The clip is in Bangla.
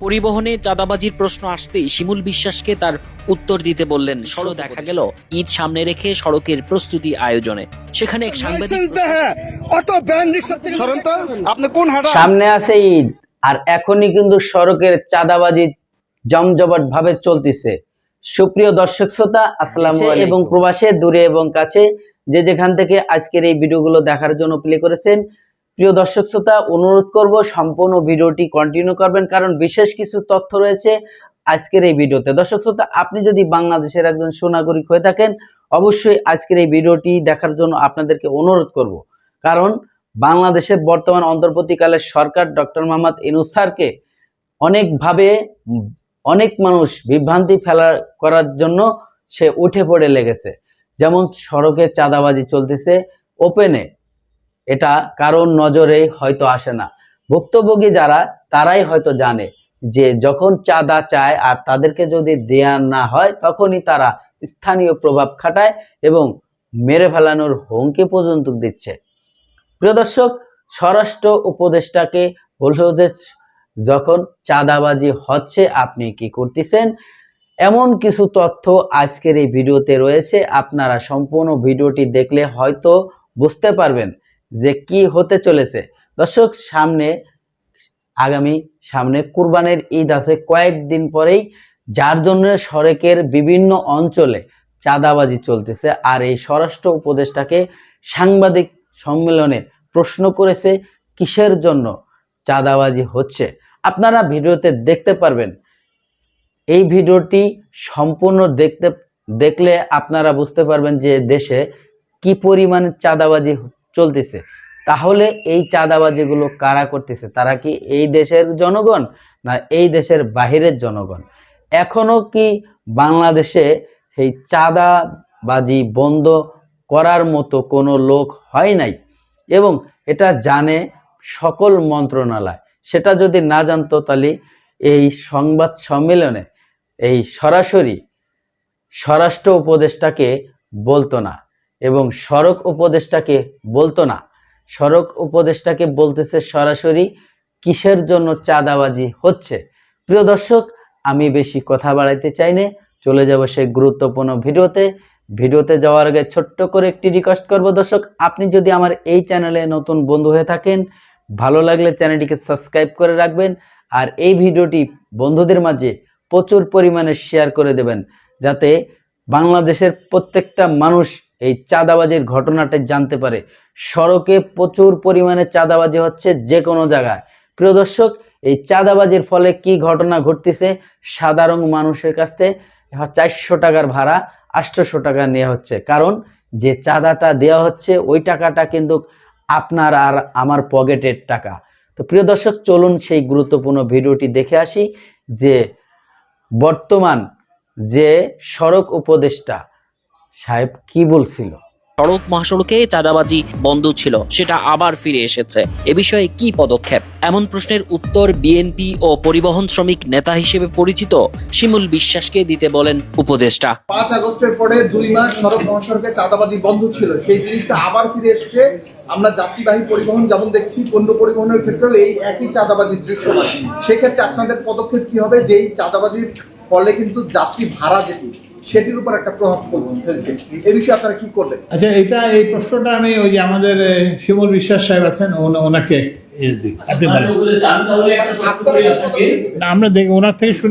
পরিবহনে চাঁদাবাজির প্রশ্ন আসতেই শিমুল বিশ্বাসকে তার উত্তর দিতে বললেন সড়ক দেখা গেল ঈদ সামনে রেখে সড়কের প্রস্তুতি আয়োজনে। সেখানে এক সাংবাদিক সামনে আছে ঈদ আর এখনই কিন্তু সড়কের চাঁদাবাজি জমজমাট ভাবে চলতেছে। সুপ্রিয় দর্শক শ্রোতা আসসালামু আলাইকুম। এবং প্রবাসে দূরে এবং কাছে যে যেখান থেকে আজকের এই ভিডিওগুলো দেখার জন্য প্লে করেছেন প্রিয় দর্শক শ্রোতা, অনুরোধ করব সম্পূর্ণ ভিডিওটি কন্টিনিউ করবেন, কারণ বিশেষ কিছু তথ্য রয়েছে আজকের এই ভিডিওতে। দর্শক শ্রোতা, আপনি যদি বাংলাদেশের একজন সুনাগরিক হয়ে থাকেন, অবশ্যই আজকের এই ভিডিওটি দেখার জন্য আপনাদেরকে অনুরোধ করব। কারণ বাংলাদেশের বর্তমান অন্তর্বর্তীকালের সরকার ডক্টর মোহাম্মদ ইনুস স্যারকে অনেকভাবে অনেক মানুষ বিভ্রান্তি ফেলা করার জন্য সে উঠে পড়ে লেগেছে। যেমন সড়কে চাঁদাবাজি চলতেছে ওপেনে এটা কারোর নজরে হয়তো আসে না। ভুক্তভোগী যারা, তারাই হয়তো জানে যে যখন চাঁদা চায় আর তাদেরকে যদি দেয়া না হয়, তখনই তারা স্থানীয় প্রভাব খাটায় এবং মেরে ফেলানোর হুমকি পর্যন্ত দিচ্ছে। প্রিয় দর্শক, স্বরাষ্ট্র উপদেষ্টাকে বলছো যে, যখন চাঁদাবাজি হচ্ছে, আপনি কি করতেছেন? এমন কিছু তথ্য আজকের এই ভিডিওতে রয়েছে। আপনারা সম্পূর্ণ ভিডিওটি দেখলে হয়তো বুঝতে পারবেন যে কি হতে চলেছে। দর্শক, সামনে, আগামী সামনে কুরবানের ঈদ আছে। কয়েকদিন পরেই যার জন্য সড়কের বিভিন্ন অঞ্চলে চাঁদাবাজি চলতেছে আর এই স্বরাষ্ট্র উপদেষ্টাকে সাংবাদিক সম্মেলনে প্রশ্ন করেছে, কিসের জন্য চাঁদাবাজি হচ্ছে? আপনারা ভিডিওতে দেখতে পারবেন। এই ভিডিওটি সম্পূর্ণ দেখতে, দেখলে আপনারা বুঝতে পারবেন যে দেশে কি পরিমাণে চাঁদাবাজি চলতেছে। তাহলে এই চাঁদাবাজিগুলো কারা করতেছে? তারা কি এই দেশের জনগণ না এই দেশের বাহিরের জনগণ? এখনও কি বাংলাদেশে সেই চাঁদাবাজি বন্ধ করার মতো কোনো লোক হয় নাই? এবং এটা জানে সকল মন্ত্রণালয়। সেটা যদি না জানতো তাহলে এই সংবাদ সম্মেলনে এই সরাসরি স্বরাষ্ট্র উপদেষ্টাকে বলতো না। এবং সড়ক উপদেষ্টাকে বলতো না। সড়ক উপদেষ্টাকে বলতেছে সরাসরি কিসের জন্য চাঁদাবাজি হচ্ছে? প্রিয় দর্শক, আমি বেশি কথা বাড়াইতে চাই না। চলে যাব সেই গুরুত্বপূর্ণ ভিডিওতে। ভিডিওতে যাওয়ার আগে ছোট্ট করে একটি রিকোয়েস্ট করব। দর্শক, আপনি যদি আমার এই চ্যানেলে নতুন বন্ধু হয়ে থাকেন, ভালো লাগলে চ্যানেলটিকে সাবস্ক্রাইব করে রাখবেন আর এই ভিডিওটি বন্ধুদের মাঝে প্রচুর পরিমাণে শেয়ার করে দেবেন। যাতে বাংলাদেশের প্রত্যেকটা মানুষ এই চাঁদাবাজির ঘটনাটা জানতে পারে। সড়কে প্রচুর পরিমাণে চাঁদাবাজি হচ্ছে যে কোনো জায়গায়। প্রিয় দর্শক, এই চাঁদাবাজির ফলে কি ঘটনা ঘটতেছে? সাধারণ মানুষের কাছ থেকে চারশো টাকার ভাড়া আটশোশো টাকা নেওয়া হচ্ছে। কারণ যে চাঁদাটা দেওয়া হচ্ছে, ওই টাকাটা কিন্তু আপনার আর আমার পকেটের টাকা। তো প্রিয় দর্শক, চলুন সেই গুরুত্বপূর্ণ ভিডিওটি দেখে আসি যে বর্তমান যে সড়ক উপদেষ্টা সাহেব কি বলছিল? সড়ক মহাসড়কে চাঁদাবাজি বন্ধ ছিল সেটা আবার ফিরে এসেছে। এ বিষয়ে কি পদক্ষেপ? এমন প্রশ্নের উত্তর বিএনপি ও পরিবহন শ্রমিক নেতা হিসেবে পরিচিত শিমুল বিশ্বাসকে দিতে বলেন উপদেষ্টা। পাঁচ আগস্টের পরে দুই মাস সড়ক মহাসড়কে চাঁদাবাজি বন্ধ ছিল সেই জিনিসটা আবার ফিরে এসছে। আমরা যাত্রীবাহী পরিবহন যেমন দেখছি পণ্য পরিবহনের ক্ষেত্রেও এই একই চাঁদাবাজির দৃশ্যমান। সেক্ষেত্রে আপনাদের পদক্ষেপ কি হবে? যে এই চাঁদাবাজির ফলে কিন্তু যাত্রী ভাড়া যেটি সেটির উপর একটা প্রভাব ফেলছে। এই বিষয়ে আপনারা কি করবেন? আচ্ছা এটা এই প্রশ্নটা আমি ওই যে আমাদের শিমুল বিশ্বাস সাহেব আছেন ওনাকে আপনি বলেন। উপদেষ্টা আমি তাহলে একটা প্রশ্ন করি আপনাকে। না, আমরা দেখি ওনার থেকে শুনি